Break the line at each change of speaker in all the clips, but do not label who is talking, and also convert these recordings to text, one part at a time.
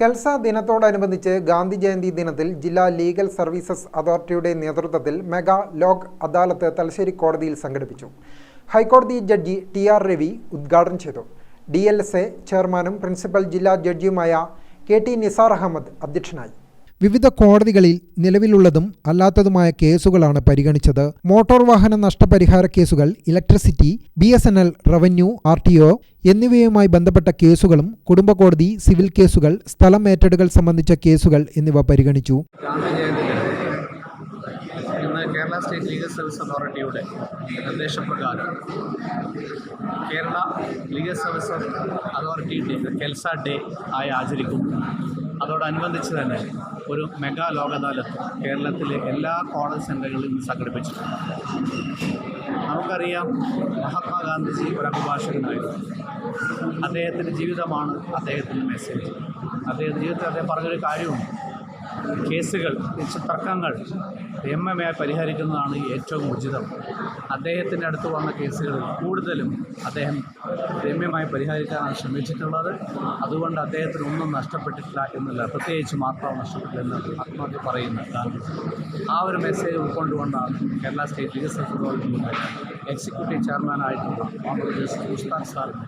കെൽസ ദിനത്തോടനുബന്ധിച്ച് ഗാന്ധി ജയന്തി ദിനത്തിൽ ജില്ലാ ലീഗൽ സർവീസസ് അതോറിറ്റിയുടെ നേതൃത്വത്തിൽ മെഗാ ലോക് അദാലത്ത് തലശ്ശേരി കോടതിയിൽ സംഘടിപ്പിച്ചു. ഹൈക്കോടതി ജഡ്ജി ടി ആർ രവി ഉദ്ഘാടനം ചെയ്തു. ഡി എൽ എസ് എ ചെയർമാനും പ്രിൻസിപ്പൽ ജില്ലാ ജഡ്ജിയുമായ കെ ടി നിസാർ അഹമ്മദ് അധ്യക്ഷനായി. വിവിധ കോടതികളിൽ നിലവിലുള്ളതും അല്ലാത്തതുമായ കേസുകളാണ് പരിഗണിച്ചത്. മോട്ടോർ വാഹന നഷ്ടപരിഹാര കേസുകൾ electricity B S N L revenue R T O എന്നിവയുമായി ബന്ധപ്പെട്ട കേസുകളും കുടുംബ കോടതി സിവിൽ കേസുകൾ സ്ഥലം ഏറ്റെടുക്കൽ സംബന്ധിച്ച കേസുകൾ എന്നിവ പരിഗണിച്ചു.
കേരള സ്റ്റേറ്റ് ലീഗൽ സർവീസ് അതോറിറ്റിയുടെ നിർദ്ദേശപ്രകാരം കേരള ലീഗൽ സർവീസ് അതോറിറ്റിയുടെ കെൽസ ഡേ ആയി ആചരിക്കുന്നു. അതോടനുബന്ധിച്ച് തന്നെ ഒരു മെഗാ ലോക അദാലത്ത് കേരളത്തിലെ എല്ലാ കോളേജ് സെന്ററുകളിലും സംഘടിപ്പിച്ചിട്ടുണ്ട്. നമുക്കറിയാം മഹാത്മാഗാന്ധിജി ഒരു അഭിഭാഷകനായിരുന്നു അദ്ദേഹത്തിന്റെ ജീവിതമാണ് അദ്ദേഹത്തിന്റെ മെസ്സേജ് അദ്ദേഹത്തിന്റെ ജീവിതത്തിൽ അദ്ദേഹം പറഞ്ഞൊരു കാര്യമുണ്ട്. കേസുകൾ തർക്കങ്ങൾ രമ്യമായി പരിഹരിക്കുന്നതാണ് ഏറ്റവും ഉചിതം. അദ്ദേഹത്തിന്റെ അടുത്ത് വന്ന കേസുകളിൽ കൂടുതലും അദ്ദേഹം രമ്യമായി പരിഹരിക്കാനാണ് ശ്രമിച്ചിട്ടുള്ളത്. അതുകൊണ്ട് അദ്ദേഹത്തിന് ഒന്നും നഷ്ടപ്പെട്ടിട്ടില്ല എന്നില്ല പ്രത്യേകിച്ച് മാത്രം നഷ്ടപ്പെട്ടില്ലെന്ന് ആത്മഹത്യ പറയുന്ന ഗാന്ധി. ആ ഒരു മെസ്സേജ് ഉൾക്കൊണ്ടുകൊണ്ടാണ് കേരള സ്റ്റേറ്റ് വികസന സർവീസ് എക്സിക്യൂട്ടീവ് ചെയർമാനായിട്ടുള്ള ജസ്റ്റിസ് ഉസ്താദ് സാറിന്റെ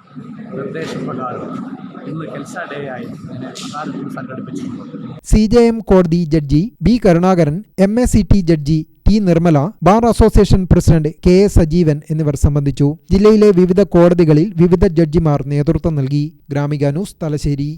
നിർദ്ദേശപ്രകാരം സംഘടിപ്പിച്ചിട്ടുണ്ട്
സി ജെ എം കോടതി judge B Karunakaran M A C T judge T Nirmala bar association president K S Sajeevan എന്നിവർ സംബന്ധിച്ചു. ജില്ലയിലെ വിവിധ കോടതികളിൽ വിവിധ ജഡ്ജിമാർ നേതൃത്വം നൽകി. ഗ്രാമിക ന്യൂസ് തലശ്ശേരി.